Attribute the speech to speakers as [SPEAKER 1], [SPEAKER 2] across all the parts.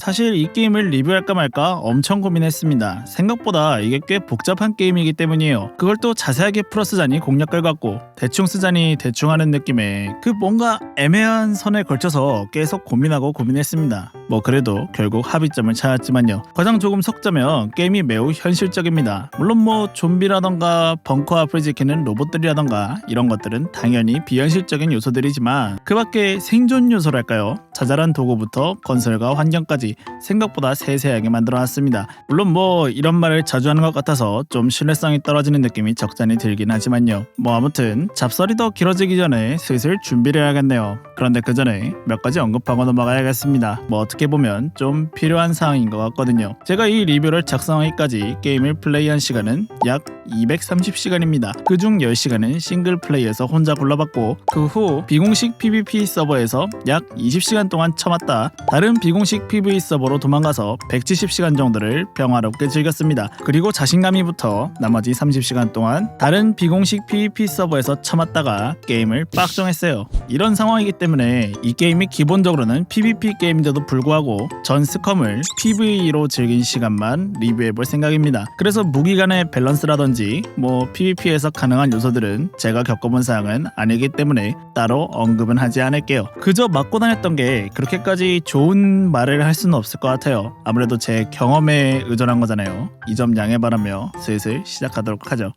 [SPEAKER 1] 사실 이 게임을 리뷰할까 말까 엄청 고민했습니다. 생각보다 이게 꽤 복잡한 게임이기 때문이에요. 그걸 또 자세하게 풀어 쓰자니 공략글 같고 대충 쓰자니 대충 하는 느낌에 그 뭔가 애매한 선에 걸쳐서 계속 고민하고 고민했습니다. 뭐 그래도 결국 합의점을 찾았지만요. 가장 조금 섞자면 게임이 매우 현실적입니다. 물론 뭐 좀비라던가 벙커 앞을 지키는 로봇들이라던가 이런 것들은 당연히 비현실적인 요소들이지만 그 밖에 생존 요소랄까요? 자잘한 도구부터 건설과 환경까지 생각보다 세세하게 만들어놨습니다. 물론 뭐 이런 말을 자주 하는 것 같아서 좀 신뢰성이 떨어지는 느낌이 적잖이 들긴 하지만요. 뭐 아무튼 잡설이 더 길어지기 전에 슬슬 준비를 해야겠네요. 그런데 그 전에 몇 가지 언급하고 넘어가야겠습니다. 뭐 어떻게 보면 좀 필요한 사항인 것 같거든요. 제가 이 리뷰를 작성하기까지 게임을 플레이한 시간은 약 230시간입니다. 그중 10시간은 싱글 플레이에서 혼자 골라봤고 그 후 비공식 PVP 서버에서 약 20시간 동안 쳐맞다 다른 비공식 서버로 도망가서 170시간 정도를 평화롭게 즐겼습니다. 그리고 자신감이 붙어 나머지 30시간 동안 다른 비공식 PVP 서버에서 쳐맞다가 게임을 빡정했어요. 이런 상황이기 때문에 이 게임이 기본적으로는 PVP 게임인데도 불구하고 전 스컴을 PVE로 즐긴 시간만 리뷰해볼 생각입니다. 그래서 무기 간의 밸런스라든지 뭐 PVP에서 가능한 요소들은 제가 겪어본 사항은 아니기 때문에 따로 언급은 하지 않을게요. 그저 맞고 다녔던 게 그렇게까지 좋은 말을 할 수는 없을 것 같아요. 아무래도 제 경험에 의존한 거잖아요. 이 점 양해 바라며 슬슬 시작하도록 하죠.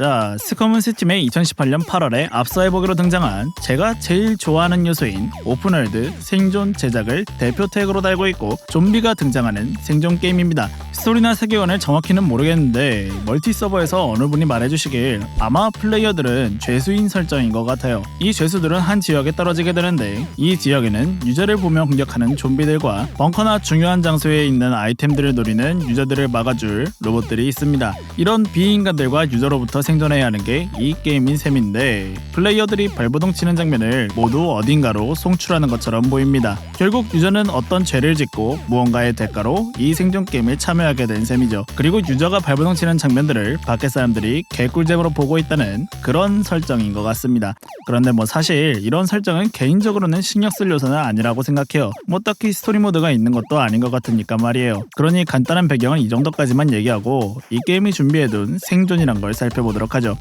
[SPEAKER 1] 자, 스커문 스팀의 2018년 8월에 앞서 해보기로 등장한 제가 제일 좋아하는 요소인 오픈월드 생존 제작을 대표 태그로 달고 있고 좀비가 등장하는 생존 게임입니다. 스토리나 세계관을 정확히는 모르겠는데 멀티 서버에서 어느 분이 말해주시길 아마 플레이어들은 죄수인 설정인 것 같아요. 이 죄수들은 한 지역에 떨어지게 되는데 이 지역에는 유저를 보며 공격하는 좀비들과 벙커나 중요한 장소에 있는 아이템들을 노리는 유저들을 막아줄 로봇들이 있습니다. 이런 비인간들과 유저로부터 생존해야 하는 게 이 게임인 셈인데 플레이어들이 발버둥 치는 장면을 모두 어딘가로 송출하는 것처럼 보입니다. 결국 유저는 어떤 죄를 짓고 무언가의 대가로 이 생존 게임에 참여하게 된 셈이죠. 그리고 유저가 발버둥 치는 장면들을 밖의 사람들이 개꿀잼으로 보고 있다는 그런 설정인 것 같습니다. 그런데 뭐 사실 이런 설정은 개인적으로는 신경 쓸 요소는 아니라고 생각해요. 뭐 딱히 스토리 모드가 있는 것도 아닌 것 같으니까 말이에요. 그러니 간단한 배경은 이 정도까지만 얘기하고 이 게임이 준비해둔 생존이란 걸 살펴보도록 하죠.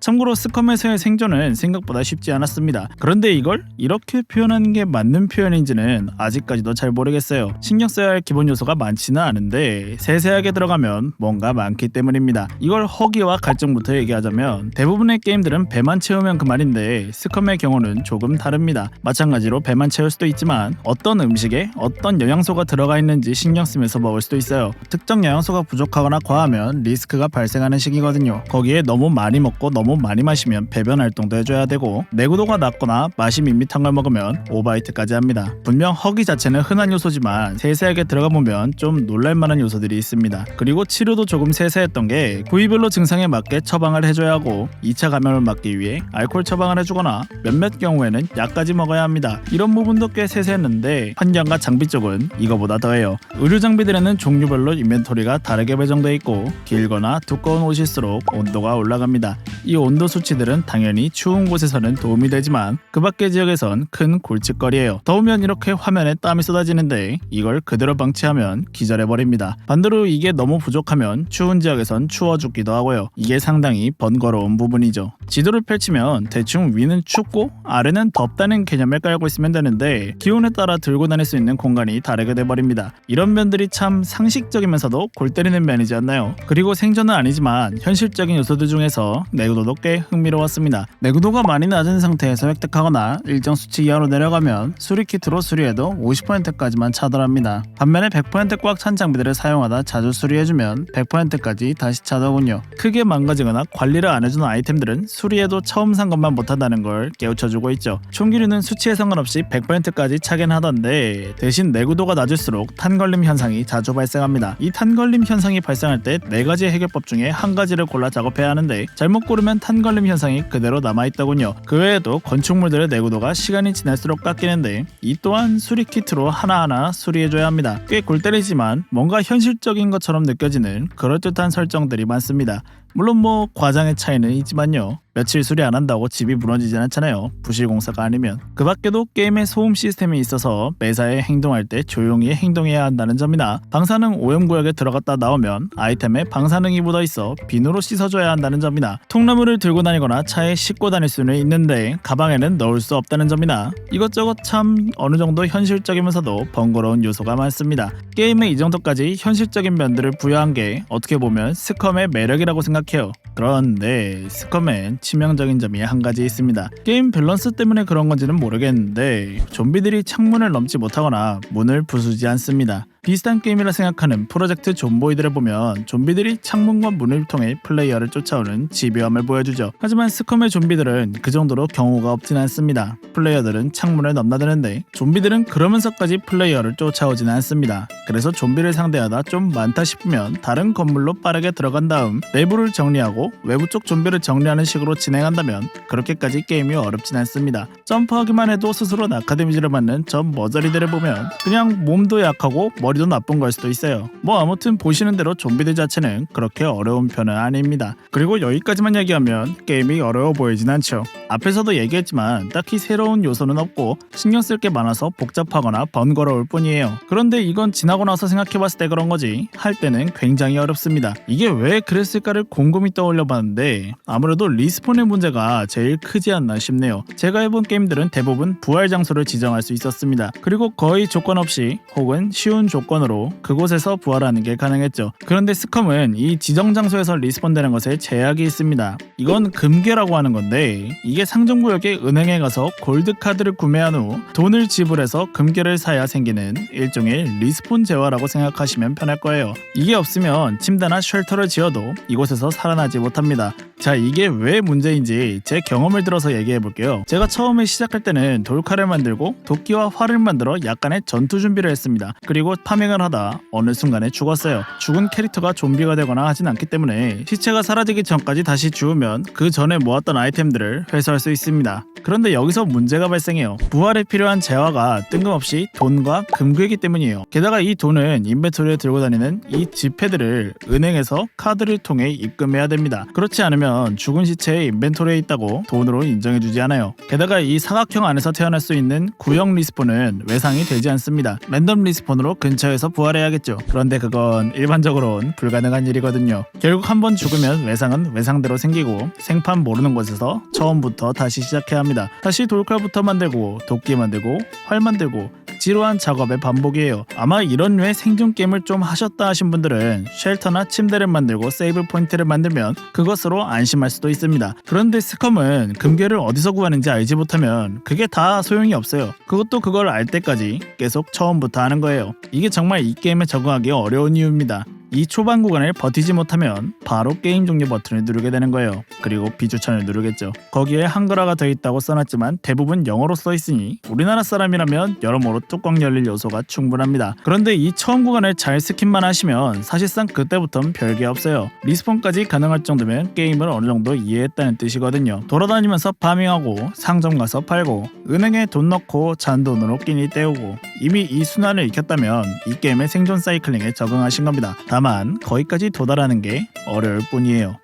[SPEAKER 1] 참고로 스컴에서의 생존은 생각보다 쉽지 않았습니다. 그런데 이걸 이렇게 표현하는 게 맞는 표현인지는 아직까지도 잘 모르겠어요. 신경 써야 할 기본 요소가 많지는 않은데 세세하게 들어가면 뭔가 많기 때문입니다. 이걸 허기와 갈증부터 얘기하자면 대부분의 게임들은 배만 채우면 그만인데 스컴의 경우는 조금 다릅니다. 마찬가지로 배만 채울 수도 있지만 어떤 음식에 어떤 영양소가 들어가 있는지 신경 쓰면서 먹을 수도 있어요. 특정 영양소가 부족하거나 과하면 리스크가 발생하는 시기거든요. 거기에 너무 많이 먹고 너무 많이 마시면 배변 활동도 해줘야 되고 내구도가 낮거나 맛이 밋밋한 걸 먹으면 오바이트까지 합니다. 분명 허기 자체는 흔한 요소지만 세세하게 들어가 보면 좀 놀랄만한 요소들이 있습니다. 그리고 치료도 조금 세세했던 게 부위별로 증상에 맞게 처방을 해줘야 하고 2차 감염을 막기 위해 알코올 처방을 해주거나 몇몇 경우에는 약까지 먹어야 합니다. 이런 부분도 꽤 세세했는데 환경과 장비 쪽은 이거보다 더해요. 의료 장비들에는 종류별로 인벤토리가 다르게 배정돼 있고 길거나 두꺼운 옷일수록 온도가 올라갑니다. 이 온도 수치들은 당연히 추운 곳에서는 도움이 되지만 그 밖의 지역에선 큰 골칫거리예요. 더우면 이렇게 화면에 땀이 쏟아지는데 이걸 그대로 방치하면 기절해버립니다. 반대로 이게 너무 부족하면 추운 지역에선 추워 죽기도 하고요. 이게 상당히 번거로운 부분이죠. 지도를 펼치면 대충 위는 춥고 아래는 덥다는 개념을 깔고 있으면 되는데 기온에 따라 들고 다닐 수 있는 공간이 다르게 돼버립니다. 이런 면들이 참 상식적이면서도 골 때리는 면이지 않나요? 그리고 생존은 아니지만 현실적인 요소들 중에서 내구도 도 꽤 흥미로웠습니다. 내구도가 많이 낮은 상태에서 획득하거나 일정 수치 이하로 내려가면 수리 키트로 수리해도 50%까지만 차더랍니다. 반면에 100%꽉 찬 장비들을 사용하다 자주 수리해주면 100%까지 다시 차더군요. 크게 망가지거나 관리를 안 해주는 아이템들은 수리해도 처음 산 것만 못한다는 걸 깨우쳐주고 있죠. 총기류는 수치에 상관없이 100%까지 차긴 하던데 대신 내구도가 낮을수록 탄걸림 현상이 자주 발생합니다. 이 탄걸림 현상이 발생할 때 네 가지 해결법 중에 한 가지를 골라 작업해야 하는데 잘못 고르면 탄걸림 현상이 그대로 남아있더군요. 그 외에도 건축물들의 내구도가 시간이 지날수록 깎이는데 이 또한 수리 키트로 하나하나 수리해줘야 합니다. 꽤 골때리지만 뭔가 현실적인 것처럼 느껴지는 그럴듯한 설정들이 많습니다. 물론 뭐 과장의 차이는 있지만요. 며칠 수리 안 한다고 집이 무너지진 않잖아요. 부실 공사가 아니면. 그 밖에도 게임의 소음 시스템이 있어서 매사에 행동할 때 조용히 행동해야 한다는 점이나 방사능 오염구역에 들어갔다 나오면 아이템에 방사능이 묻어 있어 비누로 씻어줘야 한다는 점이나 통나무를 들고 다니거나 차에 싣고 다닐 수는 있는데 가방에는 넣을 수 없다는 점이나 이것저것 참 어느 정도 현실적이면서도 번거로운 요소가 많습니다. 게임에 이 정도까지 현실적인 면들을 부여한 게 어떻게 보면 스컴의 매력이라고 생각 해요. 그런데 스컴엔 치명적인 점이 한 가지 있습니다. 게임 밸런스 때문에 그런 건지는 모르겠는데 좀비들이 창문을 넘지 못하거나 문을 부수지 않습니다. 비슷한 게임이라 생각하는 프로젝트 존보이들을 보면 좀비들이 창문과 문을 통해 플레이어를 쫓아오는 집요함을 보여주죠. 하지만 스컴의 좀비들은 그 정도로 경우가 없진 않습니다. 플레이어들은 창문을 넘나드는데 좀비들은 그러면서까지 플레이어를 쫓아오지는 않습니다. 그래서 좀비를 상대하다 좀 많다 싶으면 다른 건물로 빠르게 들어간 다음 내부를 정리하고 외부 쪽 좀비를 정리하는 식으로 진행한다면 그렇게까지 게임이 어렵진 않습니다. 점프하기만 해도 스스로 낙하 데미지를 받는 저 머저리들을 보면 그냥 몸도 약하고 머리 도 나쁜 걸 수도 있어요. 뭐 아무튼 보시는 대로 좀비들 자체는 그렇게 어려운 편은 아닙니다. 그리고 여기까지만 얘기하면 게임이 어려워 보이진 않죠. 앞에서도 얘기했지만 딱히 새로운 요소는 없고 신경 쓸 게 많아서 복잡하거나 번거로울 뿐이에요. 그런데 이건 지나고 나서 생각해봤을 때 그런 거지 할 때는 굉장히 어렵습니다. 이게 왜 그랬을까를 곰곰이 떠올려봤는데 아무래도 리스폰의 문제가 제일 크지 않나 싶네요. 제가 해본 게임들은 대부분 부활 장소를 지정할 수 있었습니다. 그리고 거의 조건 없이 혹은 쉬운 조건으로 그곳에서 부활하는 게 가능했죠. 그런데 스컴은 이 지정 장소에서 리스폰되는 것에 제약이 있습니다. 이건 금괴라고 하는 건데 이게 상점구역의 은행에 가서 골드 카드를 구매한 후 돈을 지불해서 금괴를 사야 생기는 일종의 리스폰 재화라고 생각하시면 편할 거예요. 이게 없으면 침대나 쉘터를 지어도 이곳에서 살아나지 못합니다. 자 이게 왜 문제인지 제 경험을 들어서 얘기해 볼게요. 제가 처음에 시작할 때는 돌칼을 만들고 도끼와 활을 만들어 약간의 전투 준비를 했습니다. 그리고 파밍을 하다 어느 순간에 죽었어요. 죽은 캐릭터가 좀비가 되거나 하진 않기 때문에 시체가 사라지기 전까지 다시 주우면 그 전에 모았던 아이템들을 회수할 수 있습니다. 그런데 여기서 문제가 발생해요. 부활에 필요한 재화가 뜬금없이 돈과 금괴이기 때문이에요. 게다가 이 돈은 인벤토리에 들고 다니는 이 지폐들을 은행에서 카드를 통해 입금해야 됩니다. 그렇지 않으면 죽은 시체의 인벤토리에 있다고 돈으로 인정해주지 않아요. 게다가 이 사각형 안에서 태어날 수 있는 구형 리스폰은 외상이 되지 않습니다. 랜덤 리스폰으로 근 처에서 부활해야겠죠. 그런데 그건 일반적으로는 불가능한 일이거든요. 결국 한번 죽으면 외상은 외상대로 생기고 생판 모르는 곳에서 처음부터 다시 시작해야 합니다. 다시 돌칼부터 만들고 도끼 만들고 활 만들고 지루한 작업의 반복이에요. 아마 이런 류의 생존 게임을 좀 하셨다 하신 분들은 쉘터나 침대를 만들고 세이브 포인트를 만들면 그것으로 안심할 수도 있습니다. 그런데 스컴은 금괴를 어디서 구하는지 알지 못하면 그게 다 소용이 없어요. 그것도 그걸 알 때까지 계속 처음부터 하는 거예요. 이게 정말 이 게임에 적응하기 어려운 이유입니다. 이 초반 구간을 버티지 못하면 바로 게임 종료 버튼을 누르게 되는 거예요. 그리고 비추천을 누르겠죠. 거기에 한글화가 더 있다고 써놨지만 대부분 영어로 써 있으니 우리나라 사람이라면 여러모로 뚜껑 열릴 요소가 충분합니다. 그런데 이 처음 구간을 잘 스킵만 하시면 사실상 그때부터는 별게 없어요. 리스폰까지 가능할 정도면 게임을 어느 정도 이해했다는 뜻이거든요. 돌아다니면서 파밍하고 상점 가서 팔고 은행에 돈 넣고 잔돈으로 끼니 때우고 이미 이 순환을 익혔다면 이 게임의 생존 사이클링에 적응하신 겁니다. 다만 거기까지 도달하는 게 어려울 뿐이에요.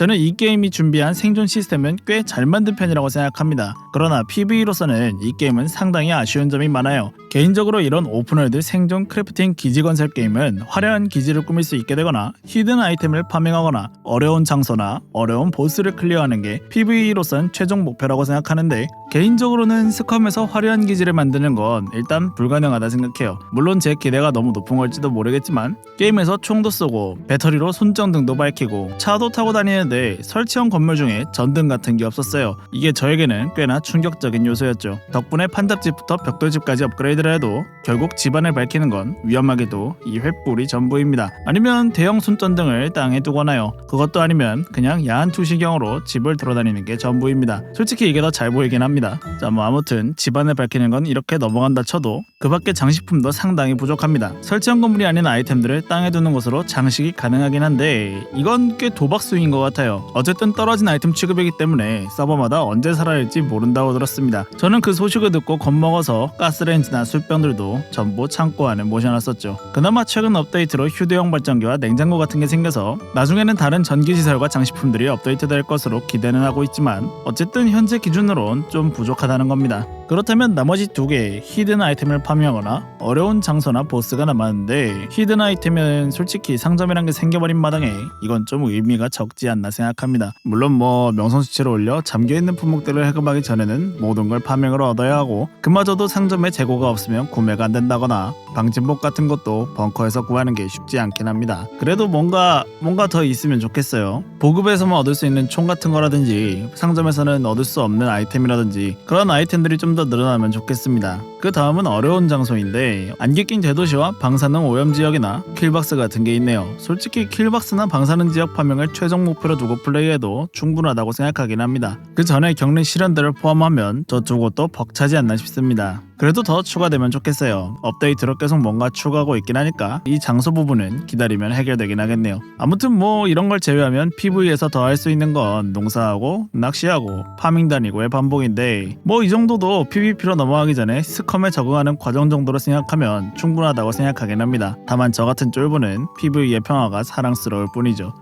[SPEAKER 1] 저는 이 게임이 준비한 생존 시스템은 꽤 잘 만든 편이라고 생각합니다. 그러나 PVE로서는 이 게임은 상당히 아쉬운 점이 많아요. 개인적으로 이런 오픈월드 생존 크래프팅 기지 건설 게임은 화려한 기지를 꾸밀 수 있게 되거나 히든 아이템을 파밍하거나 어려운 장소나 어려운 보스를 클리어하는 게 PVE로선 최종 목표라고 생각하는데 개인적으로는 스컴에서 화려한 기지를 만드는 건 일단 불가능하다 생각해요. 물론 제 기대가 너무 높은 걸지도 모르겠지만 게임에서 총도 쏘고 배터리로 손전등도 밝히고 차도 타고 다니는 데 설치형 건물 중에 전등 같은 게 없었어요. 이게 저에게는 꽤나 충격적인 요소였죠. 덕분에 판잡집부터 벽돌집까지 업그레이드를 해도 결국 집안을 밝히는 건 위험하게도 이 횃불이 전부입니다. 아니면 대형 손전등을 땅에 두거나요. 그것도 아니면 그냥 야한 투시경으로 집을 돌아다니는 게 전부입니다. 솔직히 이게 더 잘 보이긴 합니다. 자, 뭐 아무튼 집안을 밝히는 건 이렇게 넘어간다 쳐도 그 밖에 장식품도 상당히 부족합니다. 설치형 건물이 아닌 아이템들을 땅에 두는 것으로 장식이 가능하긴 한데 이건 꽤 도박 수인 것 같아요. 같아요. 어쨌든 떨어진 아이템 취급이기 때문에 서버마다 언제 살아날지 모른다고 들었습니다. 저는 그 소식을 듣고 겁먹어서 가스레인지나 술병들도 전부 창고 안에 모셔놨었죠. 그나마 최근 업데이트로 휴대용 발전기와 냉장고 같은 게 생겨서 나중에는 다른 전기시설과 장식품들이 업데이트될 것으로 기대는 하고 있지만 어쨌든 현재 기준으론 좀 부족하다는 겁니다. 그렇다면 나머지 두 개의 히든 아이템을 파밍하거나 어려운 장소나 보스가 남았는데 히든 아이템은 솔직히 상점이란 게 생겨버린 마당에 이건 좀 의미가 적지 않나 생각합니다. 물론 뭐 명성수치를 올려 잠겨있는 품목들을 해금하기 전에는 모든 걸 파밍을 얻어야 하고 그마저도 상점에 재고가 없으면 구매가 안 된다거나 방진복 같은 것도 벙커에서 구하는 게 쉽지 않긴 합니다. 그래도 뭔가 뭔가 더 있으면 좋겠어요. 보급에서만 얻을 수 있는 총 같은 거라든지 상점에서는 얻을 수 없는 아이템이라든지 그런 아이템들이 좀 더 늘어나면 좋겠습니다. 그 다음은 어려운 장소인데 안개 낀 대도시와 방사능 오염 지역이나 킬박스 같은 게 있네요. 솔직히 킬박스나 방사능 지역 파밍을 최종 목표로 두고 플레이해도 충분하다고 생각하긴 합니다. 그 전에 겪는 시련들을 포함하면 저두 곳도 벅차지 않나 싶습니다. 그래도 더 추가되면 좋겠어요. 업데이트로 계속 뭔가 추가하고 있긴 하니까 이 장소 부분은 기다리면 해결되긴 하겠네요. 아무튼 뭐 이런 걸 제외하면 PV에서 더 할 수 있는 건 농사하고 낚시하고 파밍 다니고의 반복인데 뭐 이 정도도 PVP로 넘어가기 전에 스컴에 적응하는 과정 정도로 생각하면 충분하다고 생각하긴 합니다. 다만 저 같은 쫄보는 PV의 평화가 사랑스러울 뿐이죠.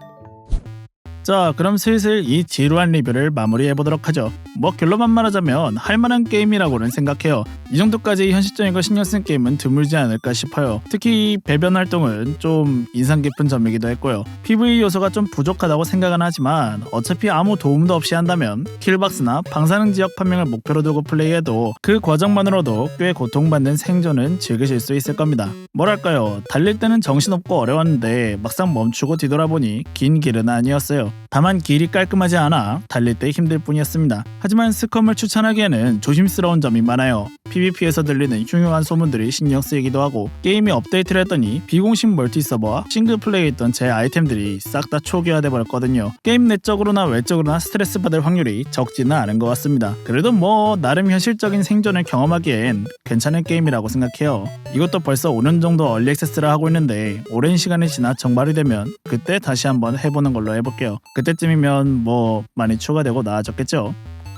[SPEAKER 1] 자 그럼 슬슬 이 지루한 리뷰를 마무리해 보도록 하죠. 뭐 결론만 말하자면 할 만한 게임이라고는 생각해요. 이 정도까지 현실적인 걸 신경 쓴 게임은 드물지 않을까 싶어요. 특히 배변 활동은 좀 인상 깊은 점이기도 했고요. PV 요소가 좀 부족하다고 생각은 하지만 어차피 아무 도움도 없이 한다면 킬박스나 방사능 지역 판명을 목표로 두고 플레이해도 그 과정만으로도 꽤 고통받는 생존은 즐기실 수 있을 겁니다. 뭐랄까요? 달릴 때는 정신없고 어려웠는데 막상 멈추고 뒤돌아보니 긴 길은 아니었어요 다만 길이 깔끔하지 않아 달릴 때 힘들 뿐이었습니다. 하지만 스컴을 추천하기에는 조심스러운 점이 많아요. PVP에서 들리는 흉흉한 소문들이 신경 쓰이기도 하고 게임이 업데이트를 했더니 비공식 멀티 서버와 싱글 플레이 했던 제 아이템들이 싹 다 초기화돼 버렸거든요. 게임 내적으로나 외적으로나 스트레스 받을 확률이 적지는 않은 것 같습니다. 그래도 뭐 나름 현실적인 생존을 경험하기엔 괜찮은 게임이라고 생각해요. 이것도 벌써 5년 정도 얼리 액세스를 하고 있는데 오랜 시간이 지나 정발이 되면 그때 다시 한번 해보는 걸로 해볼게요. 그때쯤이면 뭐 많이 추가되고 나아졌겠죠?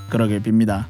[SPEAKER 1] 그러길 빕니다.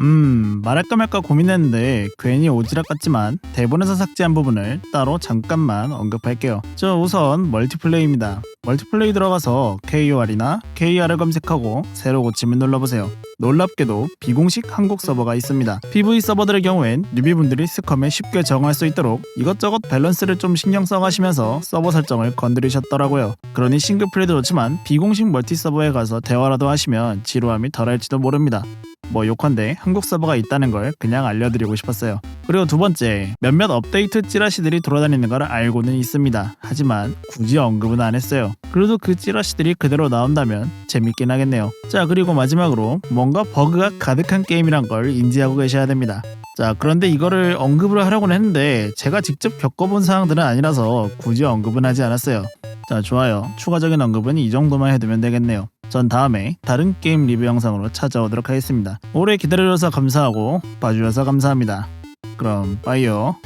[SPEAKER 1] 음, 말할까 말까 고민했는데 괜히 오지랖 같지만 대본에서 삭제한 부분을 따로 잠깐만 언급할게요. 저 우선 멀티플레이입니다. 멀티플레이 들어가서 KOR이나 KR을 검색하고 새로 고침을 눌러보세요. 놀랍게도 비공식 한국 서버가 있습니다. PV 서버들의 경우엔 뉴비분들이 스컴에 쉽게 적응할 수 있도록 이것저것 밸런스를 좀 신경 써가시면서 서버 설정을 건드리셨더라고요. 그러니 싱글플레이도 좋지만 비공식 멀티 서버에 가서 대화라도 하시면 지루함이 덜할지도 모릅니다. 뭐 욕한데 한국 서버가 있다는 걸 그냥 알려드리고 싶었어요. 그리고 두 번째, 몇몇 업데이트 찌라시들이 돌아다니는 걸 알고는 있습니다. 하지만 굳이 언급은 안 했어요. 그래도 그 찌라시들이 그대로 나온다면 재밌긴 하겠네요. 자, 그리고 마지막으로 뭔가 버그가 가득한 게임이란 걸 인지하고 계셔야 됩니다. 자, 그런데 이거를 언급을 하려고는 했는데 제가 직접 겪어본 사항들은 아니라서 굳이 언급은 하지 않았어요. 자, 좋아요. 추가적인 언급은 이 정도만 해두면 되겠네요. 전 다음에 다른 게임 리뷰 영상으로 찾아오도록 하겠습니다. 오래 기다려줘서 감사하고 봐주셔서 감사합니다. 그럼 빠이요.